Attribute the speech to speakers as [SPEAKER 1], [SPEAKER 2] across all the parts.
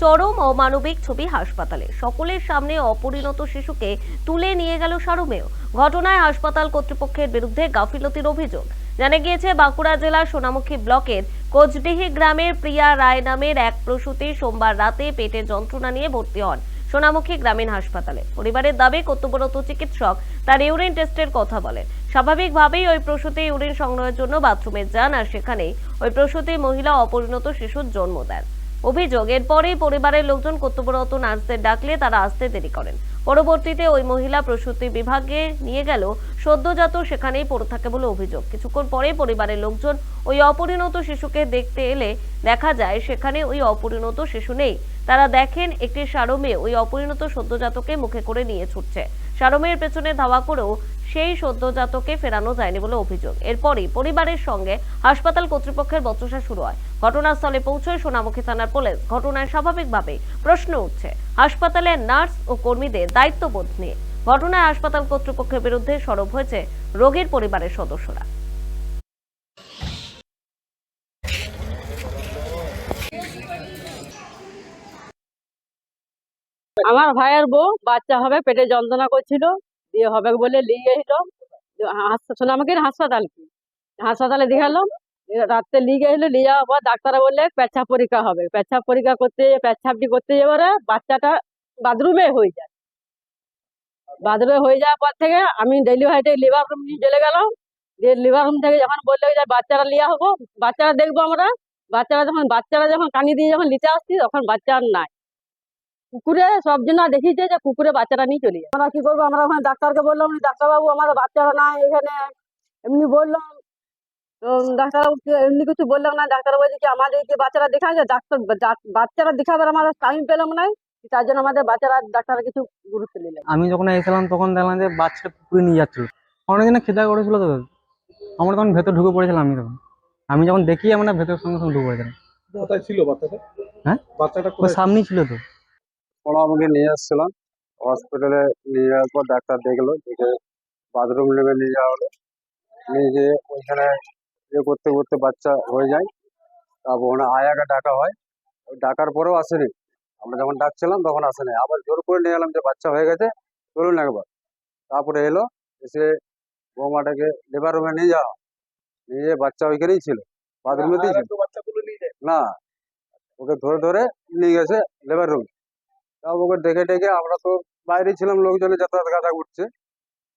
[SPEAKER 1] চরম অমানবিক ছবি হাসপাতালে। সকলের সামনে অপরিণত শিশুকে তুলে নিয়ে গেল সারমেয়। ঘটনায় হাসপাতাল কর্তৃপক্ষের বিরুদ্ধে গাফিলতির অভিযোগ। জানা গিয়েছে, বাঁকুড়া জেলার সোনামুখী ব্লকের কোচডিহি গ্রামের প্রিয়া রায় নামের এক প্রসূতি সোমবার রাতে পেটে যন্ত্রণা নিয়ে ভর্তি হন সোনামুখী গ্রামীণ হাসপাতালে। পরিবারের দাবি, কর্তব্যরত চিকিৎসক তার ইউরিন টেস্টের কথা বলেন। স্বাভাবিকভাবেই ওই প্রসূতি ইউরিন সংগ্রহের জন্য বাথরুমে যান আর সেখানেই ওই প্রসূতি মহিলা অপরিণত শিশুর জন্ম দেন। অভিযোগ এরপরেই পরিবারের লোকজন কর্তব্যরত নার্সদের ডাকলে তারা আসতে দেরি করেন। পরবর্তীতে ওই মহিলা প্রসূতি বিভাগে নিয়ে গেল। সদ্যজাত সেখানেই পড়ে থাকে বলে অভিযোগ। কিছুক্ষণ পরে পরিবারের লোকজন ওই অপরিণত শিশুকে দেখতে এলে দেখা যায় সেখানে ওই অপরিণত শিশু নেই। তারা দেখেন একটি সারমে ওই অপরিণত সদ্যজাতকে মুখে করে নিয়ে ছুটছে। সারমের পেছনে ধাওয়া করেও সেই সদ্যজাতকে ফেরানো যায়নি বলে অভিযোগ। এরপরই পরিবারের সঙ্গে হাসপাতাল কর্তৃপক্ষের বচসা শুরু হয়। ঘটনাস্থলে পৌঁছয় সোনামুখী থানার পুলিশ। ঘটনায় স্বাভাবিকভাবে প্রশ্ন উঠছে হাসপাতালের নার্স ও কর্মীদের দায়িত্ববোধ নিয়ে। ঘটনায় হাসপাতাল কর্তৃপক্ষের বিরুদ্ধে সরব হয়েছে রোগীর পরিবারের সদস্যরা।
[SPEAKER 2] আমার ভাইয়ের বউ বাচ্চা হবে, পেটে যন্ত্রণা করছিল, দিয়ে হবে বলে নিয়ে এলো। শোনা আমাকে হাসপাতাল কি? হাসপাতালে দেখাল রাত্রে নিয়ে গেছিল নিয়ে যাওয়ার পর ডাক্তাররা বললে পেচ্ছাপ পরীক্ষা হবে। পেচ্ছাপ পরীক্ষা করতে পেচ্ছাপটি করতে যাওয়ারে বাচ্চাটা বাথরুমে হয়ে যায়। বাথরুমে হয়ে যাওয়ার পর থেকে আমি ডেলিভারি থেকে লিভার রুম নিয়ে চলে গেলাম। দিয়ে লিভার রুম থেকে যখন বলল যে বাচ্চারা লিয়া হব বাচ্চারা দেখব আমরা। বাচ্চারা যখন বাচ্চারা যখন কানি দিয়ে যখন নিতে আসছি, তখন বাচ্চা আর নাই। কুকুরে সব জন দেখিয়েছে যে কুকুরে বাচ্চারা নিয়ে চলে যায় আমরা কি করব? আমরা ওখানে ডাক্তারকে বললাম ডাক্তারবাবু আমাদের বাচ্চারা নাই এখানে। এমনি বললাম তো ডাক্তারবাবু এমনি কিছু বললাম না? ডাক্তার বলছে কি আমাদের যে বাচ্চারা দেখা যায়? ডাক্তার বাচ্চারা দেখাবার আমাদের টাইম পেলাম না তার জন্য আমাদের বাচ্চারা ডাক্তার কিছু গুরুত্ব নিলেন
[SPEAKER 3] আমি যখন এসেছিলাম তখন দেখলাম যে বাচ্চাটা পুকুরে নিয়ে যাচ্ছিল। অনেকদিন খেতে করেছিল তো। আমরা তখন ভেতর ঢুকে পড়েছিলাম আমি তখন। আমি যখন দেখি আমরা ভেতর সঙ্গে সঙ্গে ঢুকে পড়েছিলাম।
[SPEAKER 4] কোথায় ছিল বাচ্চাটা?
[SPEAKER 3] হ্যাঁ?
[SPEAKER 4] বাচ্চাটা
[SPEAKER 3] সামনেই ছিল তো।
[SPEAKER 5] ওরা আমাকে নিয়ে আসছিলাম। হসপিটালে নিয়ে যাওয়ার পর ডাক্তার দেখল দেখে বাথরুম নেমে নিয়ে যাওয়া হলো। নিয়ে গিয়ে ওইখানে ইয়ে করতে করতে বাচ্চা হয়ে যায়। তারপর ওখানে আয়াকে ডাকা হয়। ওই ডাকার পরেও আসেনি। আমরা যখন ডাকছিলাম তখন আসেনি। আবার জোর করে নিয়ে এলাম যে বাচ্চা হয়ে গেছে চলুন একবার। তারপরে এলো এসে বৌমাটাকে লেবার রুমে নিয়ে যাওয়া। নিয়ে যেয়ে বাচ্চা ওইখানেই ছিল। বাথরুমেতেই ছিল। না ওকে ধরে ধরে নিয়ে গেছে লেবার রুম। তাও ওকে দেখে টেকে আমরা তো বাইরে ছিলাম লোকজনে যাতায়াত গাদা করছে।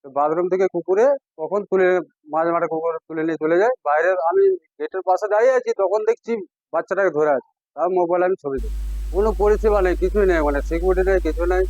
[SPEAKER 5] বাথরুম থেকে কুকুরে কখন তুলে মাঝে মাঠে কুকুর তুলে নিয়ে চলে যায়। বাইরে আমি গেটের পাশে দাঁড়িয়ে আছি, তখন দেখছি বাচ্চাটাকে ধরে আছে। তার মোবাইলে আমি ছবি দিই কোনো পরিষেবা নেই, কিছুই নেই মানে সিকিউরিটি নেই, কিছু নেই।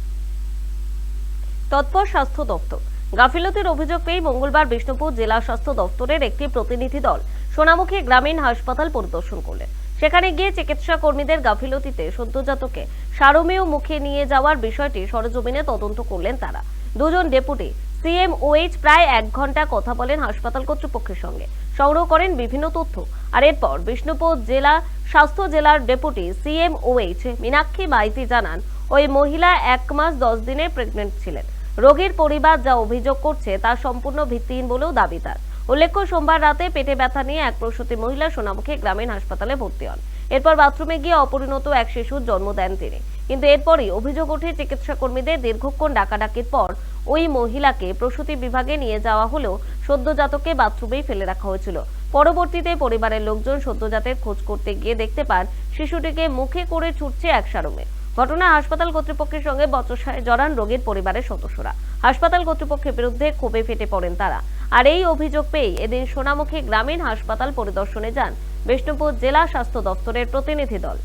[SPEAKER 1] তৎপর স্বাস্থ্য দপ্তর। গাফিলতির অভিযোগ পেয়ে মঙ্গলবার বিষ্ণুপুর জেলা স্বাস্থ্য দপ্তরের একটি প্রতিনিধি দল সোনামুখী গ্রামীণ হাসপাতাল পরিদর্শন করলেন। সেখানে গিয়ে চিকিৎসা কর্মীদের গাফিলতিতে সদ্যজাতকে সারমেয় মুখে নিয়ে যাওয়ার বিষয়টি সরজমিনে তদন্ত করলেন তারা। দুজন ডেপুটি সিএমওএইচ প্রায় এক ঘণ্টা কথা বলেন হাসপাতাল কর্তৃপক্ষের সঙ্গে। সংগ্রহ করেন বিভিন্ন তথ্য। আর এরপর বিষ্ণুপুর জেলা, স্বাস্থ্য জেলার ডেপুটি সিএমওএইচ মীনাক্ষী মাইতি জানান, ওই মহিলা এক মাস দশ দিনে প্রেগনেন্ট ছিলেন। রোগীর পরিবার যা অভিযোগ করছে তা সম্পূর্ণ ভিত্তিহীন বলেও দাবি তার। উল্লেখ্য, সোমবার রাতে পেটে ব্যথা নিয়ে এক প্রসূতি মহিলা সোনামুখী গ্রামীণ হাসপাতালে ভর্তি হন। এরপর বাথরুমে গিয়ে অপরিণত এক শিশুর জন্ম দেন তিনি। কিন্তু এরপরই অভিযোগ ওঠে চিকিৎসা কর্মীদের দীর্ঘক্ষণ ডাকাডাকির পর ওই মহিলাকে প্রসূতি বিভাগে নিয়ে যাওয়া হলেও সদ্যজাতকে বাথরুমেই ফেলে রাখা হয়েছিল। পরবর্তীতে পরিবারের লোকজন সদ্যজাতের খোঁজ করতে গিয়ে দেখতে পান, শিশুটিকে মুখে করে ছুটছে এক সারমে। ঘটনা হাসপাতাল কর্তৃপক্ষের সঙ্গে বচসায় জড়ান রোগীর পরিবারের সদস্যরা। হাসপাতাল কর্তৃপক্ষের বিরুদ্ধে ক্ষোভে ফেটে পড়েন তারা। আর এই অভিযোগ পেয়ে এদিন সোনামুখী গ্রামীণ হাসপাতাল পরিদর্শনে যান বিষ্ণুপুর জেলা স্বাস্থ্য দপ্তরের প্রতিনিধি দল।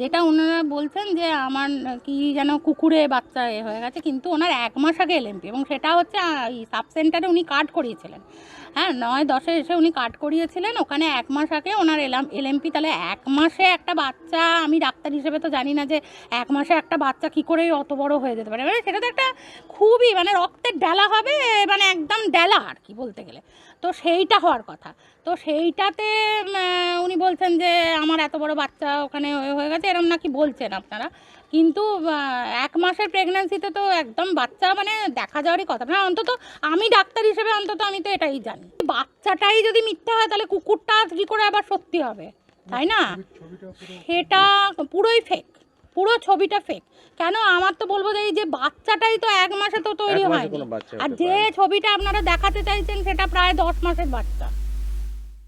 [SPEAKER 6] যেটা ওনারা বলছেন যে আমার কি যেন কুকুরে বাচ্চা এ হয়ে গেছে, কিন্তু ওনার এক মাস আগে এলএমপি এবং সেটা হচ্ছে সাব সেন্টারে উনি কার্ড করিয়েছিলেন। হ্যাঁ নয় দশে এসে উনি কার্ড করিয়েছিলেন। ওখানে এক মাস আগে ওনার এলাম এলএমপি তাহলে এক মাসে একটা বাচ্চা, আমি ডাক্তার হিসেবে তো জানি না যে এক মাসে একটা বাচ্চা কী করে অত বড় হয়ে যেতে পারে। মানে সেটা তো একটা খুবই মানে রক্তের ডেলা হবে মানে একদম ডেলা আর কি বলতে গেলে। তো সেইটা হওয়ার কথা। তো সেইটাতে উনি বলছেন যে, আমার এত বড় বাচ্চা ওখানে হয়ে গেছে। এরম নাকি বলছেন আপনারা। কিন্তু এক মাসের প্রেগন্যান্সিতে তো একদম বাচ্চা মানে দেখা যাওয়ারই কথা। না অন্তত আমি ডাক্তার হিসেবে অন্তত আমি তো এটাই জানি। বাচ্চাটাই যদি মিথ্যা হয় তাহলে কুকুরটা কী করে আবার সত্যি হবে? তাই না? সেটা পুরোই ফেক পুরো ছবিটা ফেক কেন? আমার তো বলব যে এই যে বাচ্চাটাই তো এক মাসে তো তৈরি হয়নি। আর যে ছবিটা আপনারা দেখাতে চাইছেন সেটা প্রায় দশ মাসের বাচ্চা।